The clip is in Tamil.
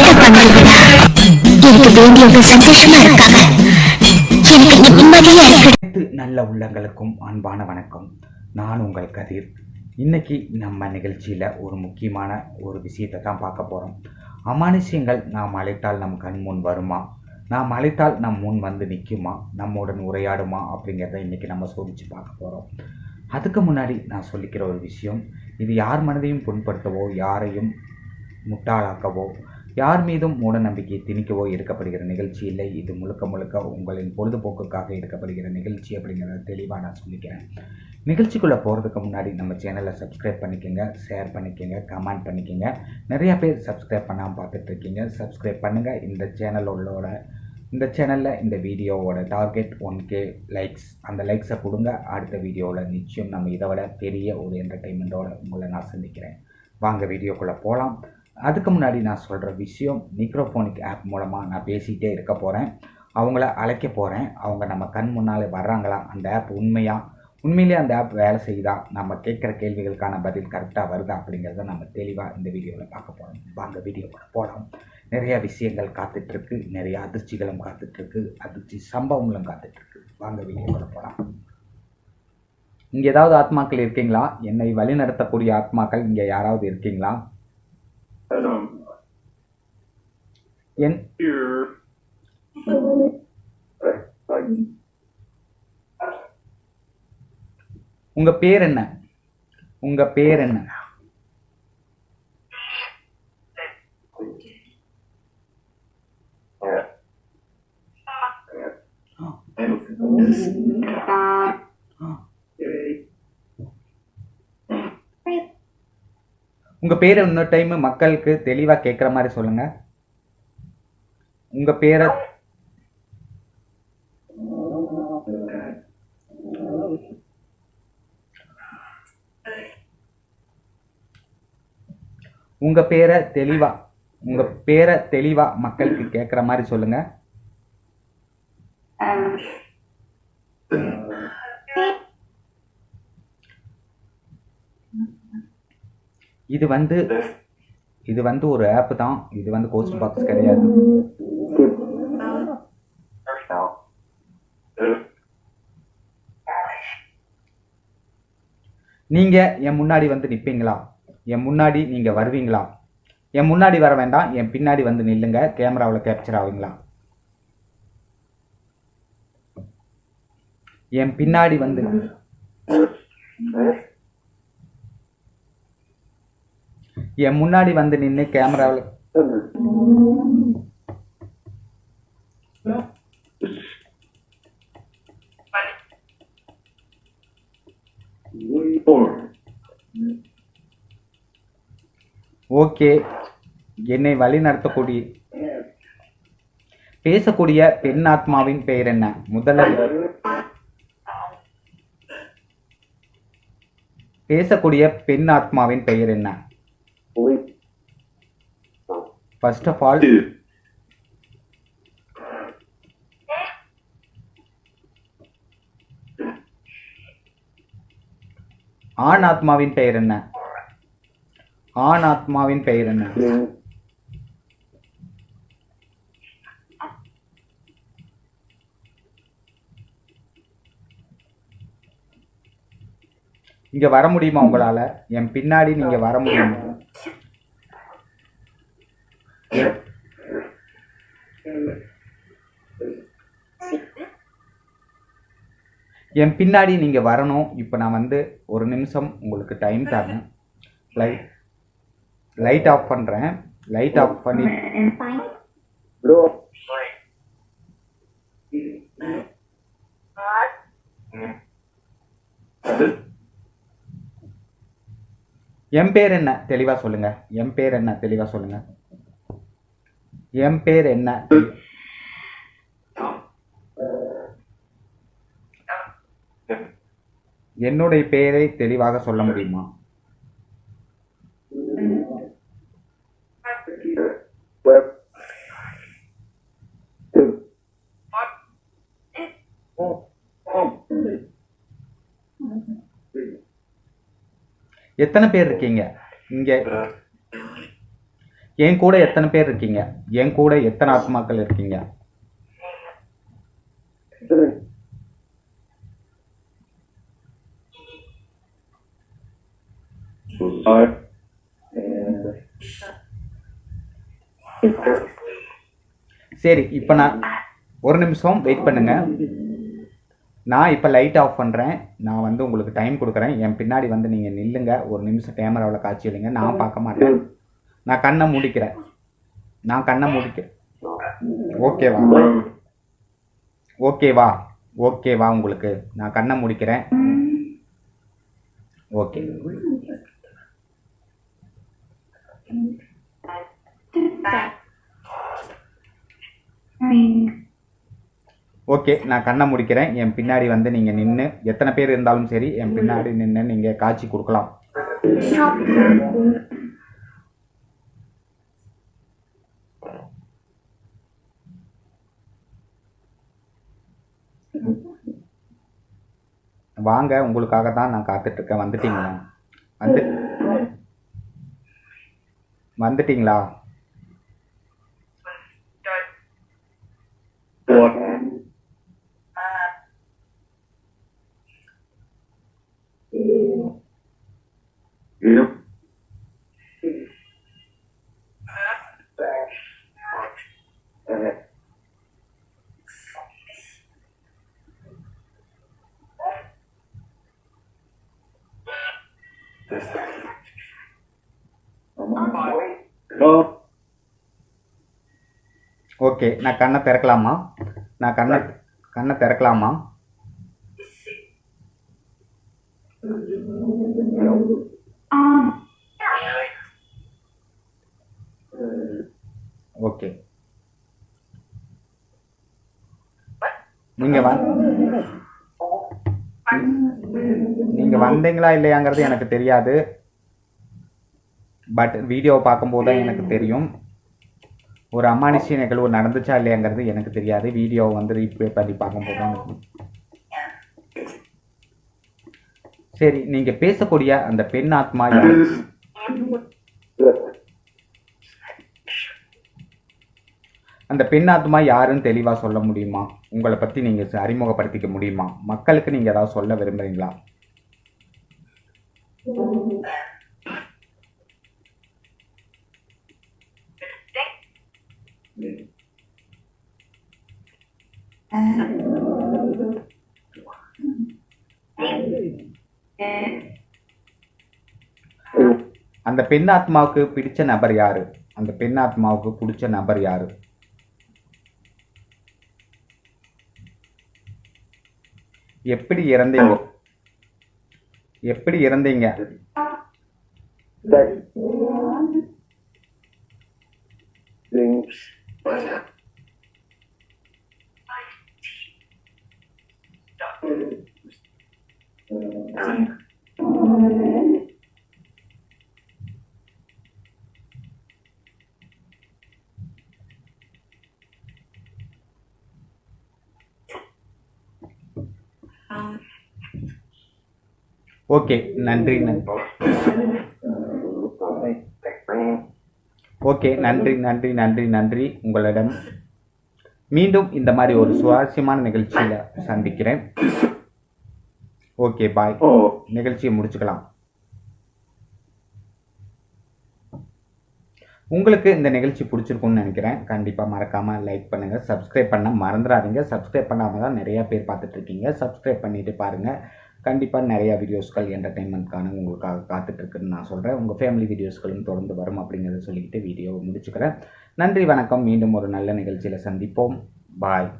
கரெக்டா பண்ணுவீங்களா எனக்கு வேண்டியவங்க சந்தோஷமா இருக்காங்க. எனக்கு நிம்மதியா இருக்கு. நல்ல உள்ளங்களுக்கும் அன்பான வணக்கம். நான் உங்கள் கதிர். இன்னைக்கு நம்ம நிகழ்ச்சியில் ஒரு முக்கியமான ஒரு விஷயத்தை தான் பார்க்க போகிறோம் அமானுஷ்யங்கள் நாம் அழைத்தால் நம் கண் முன் வருமா? நாம் அழைத்தால் நம் முன் வந்து நிற்குமா நம்முடன் உரையாடுமா? அப்படிங்கிறத இன்றைக்கி நம்ம சோதித்து பார்க்க போகிறோம் அதுக்கு முன்னாடி நான் சொல்லிக்கிற ஒரு விஷயம் இது யார் மனதையும் புண்படுத்தவோ யாரையும் முட்டாளாக்கவோ யார் மீதும் மூட நம்பிக்கை திணிக்கவோ எடுக்கப்படுகிற நிகழ்ச்சி இல்லை. இது முழுக்க முழுக்க உங்களின் பொழுதுபோக்குக்காக எடுக்கப்படுகிற நிகழ்ச்சி அப்படிங்கிறத தெளிவாக நான் சொல்லிக்கிறேன். நிகழ்ச்சிக்குள்ளே போகிறதுக்கு முன்னாடி நம்ம சேனலை சப்ஸ்கிரைப் பண்ணிக்கோங்க ஷேர் பண்ணிக்கோங்க கமெண்ட் பண்ணிக்கோங்க. நிறையா பேர் சப்ஸ்கிரைப் பண்ணாமல் பார்த்துட்டு இருக்கீங்க சப்ஸ்கிரைப் பண்ணுங்கள் இந்த சேனலோட இந்த சேனலில் இந்த வீடியோவோட டார்கெட் ஒன் கே லைக்ஸ் அந்த லைக்ஸை கொடுங்க. அடுத்த வீடியோவில் நிச்சயம் நம்ம இதை விட பெரிய ஒரு என்டர்டெயின்மெண்ட்டோட உங்களை நான் சந்திக்கிறேன். வாங்க வீடியோக்குள்ளே போகலாம் அதுக்கு முன்னாடி நான் சொல்கிற விஷயம் மிக்ரோஃபோனிக் ஆப் மூலமாக நான் பேசிகிட்டே இருக்க போகிறேன் அவங்கள அழைக்க போகிறேன் அவங்க நம்ம கண் முன்னாலே வர்றாங்களா? அந்த ஆப் உண்மையாக உண்மையிலே அந்த ஆப் வேலை செய்யுதா? நம்ம கேட்குற கேள்விகளுக்கான பதில் கரெக்டாக வருதா? அப்படிங்கிறத நம்ம தெளிவாக இந்த வீடியோவில் பார்க்க போகிறோம் வாங்க வீடியோக்குள்ள போகலாம் நிறைய விஷயங்கள் காத்துட்ருக்கு. நிறைய அதிர்ச்சிகளும் காத்துட்ருக்கு. அதிர்ச்சி சம்பவங்களும் காத்துட்ருக்கு. வாங்க வீடியோக்குள்ள போகலாம் இங்கே ஏதாவது ஆத்மாக்கள் இருக்கீங்களா? என்னை வழிநடத்தக்கூடிய ஆத்மாக்கள் இங்கே யாராவது இருக்கீங்களா? Adam, N here. உங்க பேர் என்ன உங்க பேர் என்ன Yeah. உங்கள் உங்க பேரை இன்னொரு டைம் மக்களுக்கு தெளிவா கேட்குற மாதிரி சொல்லுங்க. உங்க பேரை உங்க பேரை தெளிவா உங்க பேரை தெளிவா மக்களுக்கு கேட்குற மாதிரி சொல்லுங்க. இது வந்து இது வந்து ஒரு ஆப் தான். இது வந்து கோஸ்ட் பாக்ஸ் கிடையாது. நீங்க என் முன்னாடி வந்து நிப்பீங்களா? என் முன்னாடி நீங்க வருவீங்களா? என் முன்னாடி வர வேண்டாம். என் பின்னாடி வந்து நில்லுங்க. கேமராவில் கேப்சர் ஆவீங்களா? என் பின்னாடி வந்து என் முன்னாடி வந்து நின்று கேமராவில் ஓகே என்னை வழி நடத்தக்கூடிய பேசக்கூடிய பெண் ஆத்மாவின் பெயர் என்ன? முதல்ல பேசக்கூடிய பெண் ஆத்மாவின் பெயர் என்ன? First of all. ஆண் ஆத்மாவின் பெயர் என்ன? ஆண் ஆத்மாவின் பெயர் என்ன? இங்க வர முடியுமா உங்களால? என் பின்னாடி நீங்க வர முடியுமா? என் பின்னாடி நீங்க வரணும். இப்போ நான் வந்து ஒரு நிமிஷம் உங்களுக்கு டைம் தரேன். லைட் லைட் ஆஃப் பண்றேன். லைட் ஆஃப் பண்ணி Seven. என் பேர் என்ன? தெளிவா சொல்லுங்க. என் பேர் என்ன? தெளிவா சொல்லுங்க. என் பேர் என்ன? என்னுடைய பெயரை தெளிவாக சொல்ல முடியுமா? எத்தனை பேர் இருக்கீங்க? இங்க. என் கூட எத்தனை பேர் இருக்கீங்க? என் கூட எத்தனை ஆத்மாக்கள் இருக்கீங்க? Aye. And. சரி இப்போ நான் ஒரு நிமிஷம் வெயிட் பண்ணுங்க. நான் இப்போ லைட் ஆஃப் பண்ணுறேன் நான் வந்து உங்களுக்கு டைம் கொடுக்குறேன். என் பின்னாடி வந்து நீங்கள் நில்லுங்க. ஒரு நிமிஷம் கேமராவில் காட்சி இல்லைங்க நான் பார்க்க மாட்டேன். நான் கண்ணை முடிக்கிறேன். நான் கண்ணை முடிக்கிறேன். ஓகேவா ஓகேவா ஓகேவா உங்களுக்கு? நான் கண்ணை முடிக்கிறேன். ஓகே ஓகே நான் கண்ணை முடிக்கிறேன். என் பின்னாடி வந்து நீங்கள் நின்று எத்தனை பேர் இருந்தாலும் சரி என் பின்னாடி நின்று நீங்கள் காட்சி கொடுக்கலாம். வாங்க உங்களுக்காக தான் நான் காத்துட்ருக்கேன் வந்துட்டீங்களா? வந்து வந்துட்டீங்களா? ஓகே நான் கண்ணை திறக்கலாமா? நான் கண்ணை கண்ணை திறக்கலாமா? ஓகே நீங்க வந் நீங்க வந்தீங்களா இல்லையாங்கிறது எனக்கு தெரியாது. பட் வீடியோவை பார்க்கும்போது தான் எனக்கு தெரியும். ஒரு அமானுஷ்ய நிகழ்வு நடந்துச்சா இல்லையாங்கிறது எனக்கு தெரியாது. வீடியோ வந்து ரீப்ளே பண்ணி பார்க்கும்போது தான் எனக்கு சரி நீங்க பேசக்கூடிய அந்த பெண் ஆத்மா? அந்த பெண் ஆத்மா யாருன்னு தெளிவா சொல்ல முடியுமா? உங்களை பத்தி நீங்க அறிமுகப்படுத்திக்க முடியுமா? மக்களுக்கு நீங்க ஏதாவது சொல்ல விரும்புறீங்களா? அந்த பெண் ஆத்மாவுக்கு பிடிச்ச நபர் யாரு? அந்த பெண் ஆத்மாவுக்கு பிடிச்ச நபர் யாரு? எப்படி இறந்தீங்க? எப்படி இறந்தீங்க? Thanks. ஓகே நன்றி நன்றி. ஓகே நன்றி நன்றி நன்றி நன்றி உங்களிடம். மீண்டும் இந்த மாதிரி ஒரு சுவாரஸ்யமான நிகழ்ச்சியில் சந்திக்கிறேன். Okay bye. நிகழ்ச்சியை முடிச்சுக்கலாம். உங்களுக்கு இந்த நிகழ்ச்சி பிடிச்சிருக்கும்னு நினைக்கிறேன். கண்டிப்பாக மறக்காமல் லைக் பண்ணுங்கள் சப்ஸ்கிரைப் பண்ண மறந்துடாதீங்க. சப்ஸ்கிரைப் பண்ணாமல் தான் நிறையா பேர் பார்த்துட்ருக்கீங்க. சப்ஸ்கிரைப் பண்ணிட்டு பாருங்கள் கண்டிப்பாக நிறையா வீடியோஸ்கள் என்டர்டெயின்மெண்ட்கான உங்களுக்காக காத்துட்ருக்குன்னு நான் சொல்கிறேன் உங்கள் ஃபேமிலி வீடியோஸ்களும் தொடர்ந்து வரும் அப்படிங்கிறத சொல்லிக்கிட்டு வீடியோவை முடிச்சுக்கிறேன். நன்றி வணக்கம். மீண்டும் ஒரு நல்ல நிகழ்ச்சியில் சந்திப்போம். பாய்